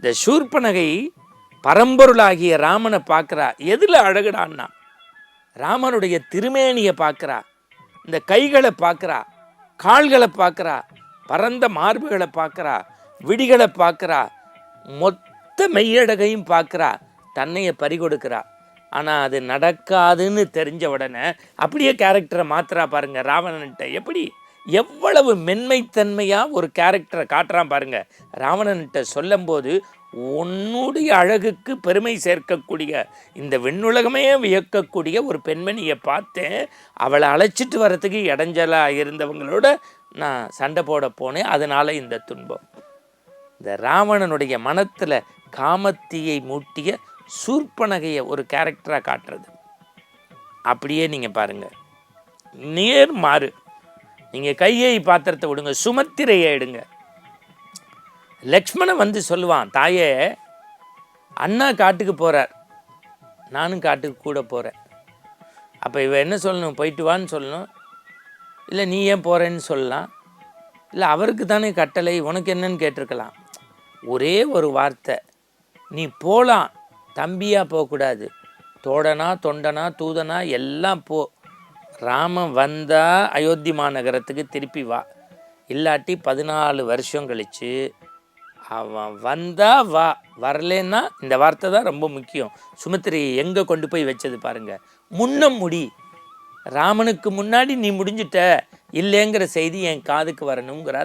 இந்த சூர்பனகை பரம்பொருளாகிய ராமனை பார்க்குறா. எதில் அழகுடான்னா ராமனுடைய திருமேனியை பார்க்குறா இந்த கைகளை பார்க்குறா கால்களை பார்க்குறா பரந்த மார்புகளை பார்க்குறா விடிகளை பார்க்குறா மொத்த மெய்யழகையும் பார்க்குறா தன்னையை பறிகொடுக்கிறா. ஆனால் அது நடக்காதுன்னு தெரிஞ்ச உடனே அப்படியே கேரக்டரை மாத்துறா பாருங்கள் ராவணன்ட்ட. எப்படி? எவ்வளவு மென்மைத்தன்மையாக ஒரு கேரக்டரை காட்டுறான் பாருங்கள் ராவணன்கிட்ட சொல்லும்போது உன்னுடைய அழகுக்கு பெருமை சேர்க்கக்கூடிய இந்த விண்ணுலகமே வியக்கக்கூடிய ஒரு பெண்மணியை பார்த்தேன். அவளை அழைச்சிட்டு வரத்துக்கு இடைஞ்சலாக இருந்தவங்களோட நான் சண்டை போட போனேன். அதனால் இந்த துன்பம். இந்த ராவணனுடைய மனத்தில் காமத்தியை மூட்டிய சூர்பனகையை ஒரு கேரக்டராக காட்டுறது. அப்படியே நீங்கள் பாருங்கள் நேர் மாறு நீங்கள் கையை பாத்திரத்தை விடுங்க சுமத்திரையை எடுங்க. லக்ஷ்மணன் வந்து சொல்லுவான் தாயே அண்ணா காட்டுக்கு போகிறார் நானும் காட்டுக்கு கூட போகிறேன் அப்போ இவன் என்ன சொல்லணும்? போயிட்டு வான்னு சொல்லணும். இல்லை நீ ஏன் போகிறேன்னு சொல்லலாம். இல்லை அவருக்கு தானே கட்டளை உனக்கு என்னன்னு கேட்டிருக்கலாம். ஒரே ஒரு வார்த்தை நீ போகலாம் தம்பியாக போகக்கூடாது. தோடனா தொண்டனா தூதனா எல்லாம் போ. ராமன் வந்தால் அயோத்தி மாநகரத்துக்கு திருப்பி வா. இல்லாட்டி பதினாலு வருஷம் கழிச்சு அவன் வந்தால் வா. வரலன்னா இந்த வார்த்தை தான் ரொம்ப முக்கியம். சுமித்திரையை எங்கே கொண்டு போய் வச்சது பாருங்கள் முன்னம் முடி. ராமனுக்கு முன்னாடி நீ முடிஞ்சிட்ட. இல்லைங்கிற செய்தி என் காதுக்கு வரணுங்கிறா